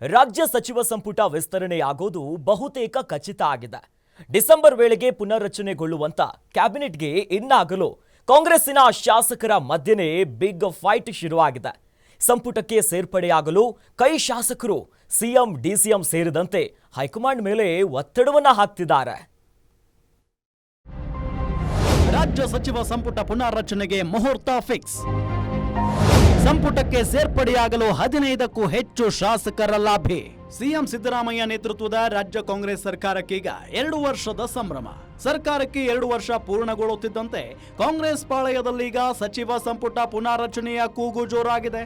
ರಾಜ್ಯ ಸಚಿವ ಸಂಪುಟ ವಿಸ್ತರಣೆಯಾಗೋದು ಬಹುತೇಕ ಖಚಿತ ಆಗಿದೆ. ಡಿಸೆಂಬರ್ ವೇಳೆಗೆ ಪುನರ್ರಚನೆಗೊಳ್ಳುವಂತ ಕ್ಯಾಬಿನೆಟ್ಗೆ ಇನ್ನಾಗಲು ಕಾಂಗ್ರೆಸ್ಸಿನ ಶಾಸಕರ ಮಧ್ಯೆನೇ ಬಿಗ್ ಫೈಟ್ ಶುರುವಾಗಿದೆ. ಸಂಪುಟಕ್ಕೆ ಸೇರ್ಪಡೆಯಾಗಲು ಕೈ ಶಾಸಕರು ಸಿಎಂ, ಡಿಸಿಎಂ ಸೇರಿದಂತೆ ಹೈಕಮಾಂಡ್ ಮೇಲೆ ಒತ್ತಡವನ್ನ ಹಾಕ್ತಿದ್ದಾರೆ. ರಾಜ್ಯ ಸಚಿವ ಸಂಪುಟ ಪುನಾರಚನೆಗೆ ಮುಹೂರ್ತ ಫಿಕ್ಸ್. ಸಂಪುಟಕ್ಕೆ ಸೇರ್ಪಡೆಯಾಗಲು ಹದಿನೈದಕ್ಕೂ ಹೆಚ್ಚು ಶಾಸಕರ ಲಾಭಿ. ಸಿಎಂ ಸಿದ್ದರಾಮಯ್ಯ ನೇತೃತ್ವದ ರಾಜ್ಯ ಕಾಂಗ್ರೆಸ್ ಸರ್ಕಾರಕ್ಕೀಗ ಎರಡು ವರ್ಷದ ಸಂಭ್ರಮ. ಸರ್ಕಾರಕ್ಕೆ ಎರಡು ವರ್ಷ ಪೂರ್ಣಗೊಳ್ಳುತ್ತಿದ್ದಂತೆ ಕಾಂಗ್ರೆಸ್ ಪಾಳಯದಲ್ಲೀಗ ಸಚಿವ ಸಂಪುಟ ಪುನಾರಚನೆಯ ಕೂಗು ಜೋರಾಗಿದೆ.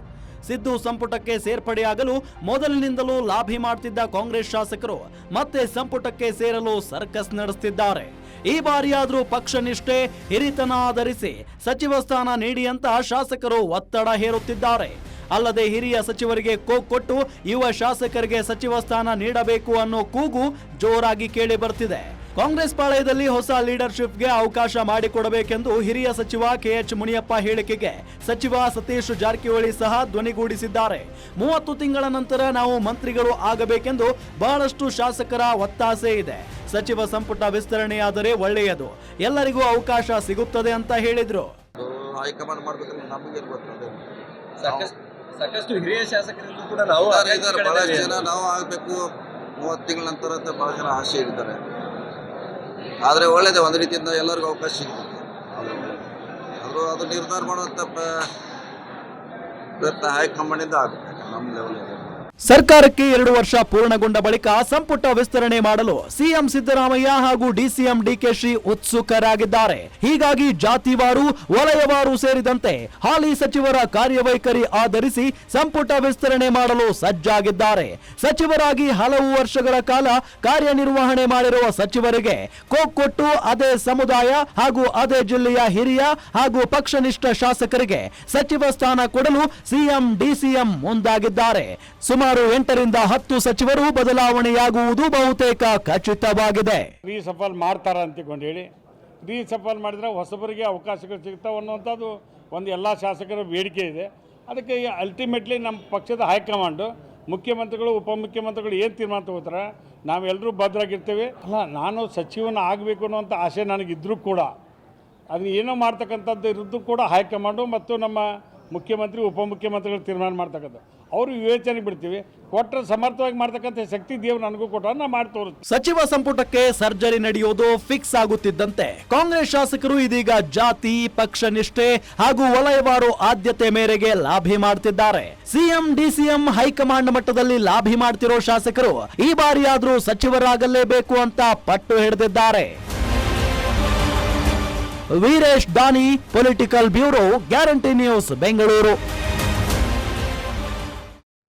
ಸಿದ್ದು ಸಂಪುಟಕ್ಕೆ ಸೇರ್ಪಡೆಯಾಗಲು ಮೊದಲಿನಿಂದಲೂ ಲಾಭಿ ಮಾಡ್ತಿದ್ದ ಕಾಂಗ್ರೆಸ್ ಶಾಸಕರು ಮತ್ತೆ ಸಂಪುಟಕ್ಕೆ ಸೇರಲು ಸರ್ಕಸ್ ನಡೆಸುತ್ತಿದ್ದಾರೆ ಈ ಬಾರಿಯಾದರೂ ಪಕ್ಷ ನಿಷ್ಠೆ ಹಿರಿತನ ಆಧರಿಸಿ ಸಚಿವ ಸ್ಥಾನ ನೀಡಿ ಅಂತ ಶಾಸಕರು ಒತ್ತಡ ಹೇರುತ್ತಿದ್ದಾರೆ. ಅಲ್ಲದೆ ಹಿರಿಯ ಸಚಿವರಿಗೆ ಕೋಕ್ ಕೊಟ್ಟು ಯುವ ಶಾಸಕರಿಗೆ ಸಚಿವ ಸ್ಥಾನ ನೀಡಬೇಕು ಅನ್ನೋ ಕೂಗು ಜೋರಾಗಿ ಕೇಳಿ ಬರ್ತಿದೆ. ಕಾಂಗ್ರೆಸ್ ಪಾಳಯದಲ್ಲಿ ಹೊಸ ಲೀಡರ್ಶಿಪ್ಗೆ ಅವಕಾಶ ಮಾಡಿಕೊಡಬೇಕೆಂದು ಹಿರಿಯ ಸಚಿವ ಕೆಎಚ್ ಮುನಿಯಪ್ಪ ಹೇಳಿಕೆಗೆ ಸಚಿವ ಸತೀಶ್ ಜಾರಕಿಹೊಳಿ ಸಹ ಧ್ವನಿಗೂಡಿಸಿದ್ದಾರೆ. ಮೂವತ್ತು ತಿಂಗಳ ನಂತರ ನಾವು ಮಂತ್ರಿಗಳು ಆಗಬೇಕೆಂದು ಬಹಳಷ್ಟು ಶಾಸಕರ ಒತ್ತಾಸೆ ಇದೆ. ಸಚಿವ ಸಂಪುಟ ವಿಸ್ತರಣೆಯಾದರೆ ಒಳ್ಳೆಯದು. ಎಲ್ಲರಿಗೂ ಅವಕಾಶ ಸಿಗುತ್ತದೆ ಅಂತ ಹೇಳಿದ್ರು. ಸಾಕಷ್ಟು ಹಿರಿಯ ಶಾಸಕರಿಂದ ಕೂಡ ನಾವು ಇದ್ದಾರೆ, ಬಹಳಷ್ಟು ಜನ ನಾವು ಆಗಬೇಕು. ಮೂವತ್ತು ತಿಂಗಳ ನಂತರ ಅಂತ ಬಹಳ ಜನ ಆಸೆ ಇರ್ತಾರೆ ಆದರೆ ಒಳ್ಳೇದೇ, ಒಂದು ರೀತಿಯಿಂದ ಎಲ್ಲರಿಗೂ ಅವಕಾಶ ಸಿಗುತ್ತೆ ಆದರೂ ಅದು ನಿರ್ಧಾರ ಮಾಡುವಂಥ ಪ್ರ- ಪ್ರಯತ್ನ ಹೈಕಮಾಂಡಿಂದ ಆಗುತ್ತೆ ನಮ್ಮ ಲೆವೆಲ್ ಸರ್ಕಾರಕ್ಕೆ ಎರಡು ವರ್ಷ ಪೂರ್ಣಗೊಂಡ ಬಳಿಕ ಸಂಪುಟ ವಿಸ್ತರಣೆ ಮಾಡಲು ಸಿಎಂ ಸಿದ್ದರಾಮಯ್ಯ ಹಾಗೂ ಡಿಸಿಎಂ ಡಿಕೆಶಿ ಉತ್ಸುಕರಾಗಿದ್ದಾರೆ. ಹೀಗಾಗಿ ಜಾತಿವಾರು, ವಲಯವಾರು ಸೇರಿದಂತೆ ಹಾಲಿ ಸಚಿವರ ಕಾರ್ಯವೈಖರಿ ಆಧರಿಸಿ ಸಂಪುಟ ವಿಸ್ತರಣೆ ಮಾಡಲು ಸಜ್ಜಾಗಿದ್ದಾರೆ. ಸಚಿವರಾಗಿ ಹಲವು ವರ್ಷಗಳ ಕಾಲ ಕಾರ್ಯನಿರ್ವಹಣೆ ಮಾಡಿರುವ ಸಚಿವರಿಗೆ ಕೊಟ್ಟು ಅದೇ ಸಮುದಾಯ ಹಾಗೂ ಅದೇ ಜಿಲ್ಲೆಯ ಹಿರಿಯ ಹಾಗೂ ಪಕ್ಷನಿಷ್ಠ ಶಾಸಕರಿಗೆ ಸಚಿವ ಸ್ಥಾನ ಕೊಡಲು ಸಿಎಂ, ಡಿಸಿಎಂ ಮುಂದಾಗಿದ್ದಾರೆ. ಸುಮಾರು ಎಂಟರಿಂದ ಹತ್ತು ಸಚಿವರು ಬದಲಾವಣೆಯಾಗುವುದು ಬಹುತೇಕ ಖಚಿತವಾಗಿದೆ. ರೀಸಫಲ್ ಮಾಡ್ತಾರ ಅಂತಕೊಂಡು ಹೇಳಿ. ರೀಸಫಲ್ ಮಾಡಿದ್ರೆ ಹೊಸಬರಿಗೆ ಅವಕಾಶಗಳು ಸಿಗ್ತಾವೆ ಅನ್ನುವಂಥದ್ದು ಒಂದು ಎಲ್ಲ ಶಾಸಕರ ಬೇಡಿಕೆ ಇದೆ. ಅದಕ್ಕೆ ಅಲ್ಟಿಮೇಟ್ಲಿ ನಮ್ಮ ಪಕ್ಷದ ಹೈಕಮಾಂಡು, ಮುಖ್ಯಮಂತ್ರಿಗಳು, ಉಪಮುಖ್ಯಮಂತ್ರಿಗಳು ಏನು ತೀರ್ಮಾನ ತಗೋತಾರೆ? ನಾವೆಲ್ಲರೂ ಭದ್ರಾಗಿರ್ತೇವೆ. ಅಲ್ಲ, ನಾನು ಸಚಿವನ ಆಗಬೇಕು ಅನ್ನುವಂಥ ಆಸೆ ನನಗಿದ್ರೂ ಕೂಡ. ಅದನ್ನ ಏನೋ ಮಾಡ್ತಕ್ಕಂಥದ್ದು ಇರೋದು ಕೂಡ ಹೈಕಮಾಂಡು ಮತ್ತು ನಮ್ಮ ಮುಖ್ಯಮಂತ್ರಿ, ಉಪಮುಖ್ಯಮಂತ್ರಿಗಳು ತೀರ್ಮಾನ ಮಾಡ್ತಕ್ಕಂಥ ಅವರು ವಿವೇಚನೆ ಬಿಡ್ತೀವಿ. ಕೊಟ್ಟರೆ ಸಮರ್ಥವಾಗಿ ಮಾಡ್ತಕ್ಕಂಥ ಶಕ್ತಿ ದೇವ್ರು ನನಗೂ ಕೊಟ್ಟ ನಾ ಮಾಡಿ ಸಚಿವ ಸಂಪುಟಕ್ಕೆ ಸರ್ಜರಿ ನಡೆಯೋದು ಫಿಕ್ಸ್ ಆಗುತ್ತಿದ್ದಂತೆ. ಕಾಂಗ್ರೆಸ್ ಶಾಸಕರು ಇದೀಗ ಜಾತಿ, ಪಕ್ಷ ನಿಷ್ಠೆ ಹಾಗೂ ವಲಯವಾರು ಆದ್ಯತೆ ಮೇರೆಗೆ ಲಾಭಿ ಮಾಡ್ತಿದ್ದಾರೆ. ಸಿಎಂ, ಡಿಸಿಎಂ ಹೈಕಮಾಂಡ್ ಮಟ್ಟದಲ್ಲಿ ಲಾಭಿ ಮಾಡ್ತಿರೋ ಶಾಸಕರು ಈ ಬಾರಿಯಾದ್ರೂ ಸಚಿವರಾಗಲೇಬೇಕು ಅಂತ ಪಟ್ಟು ಹಿಡಿದಿದ್ದಾರೆ. Veeresh Dani political bureau guarantee news Bengaluru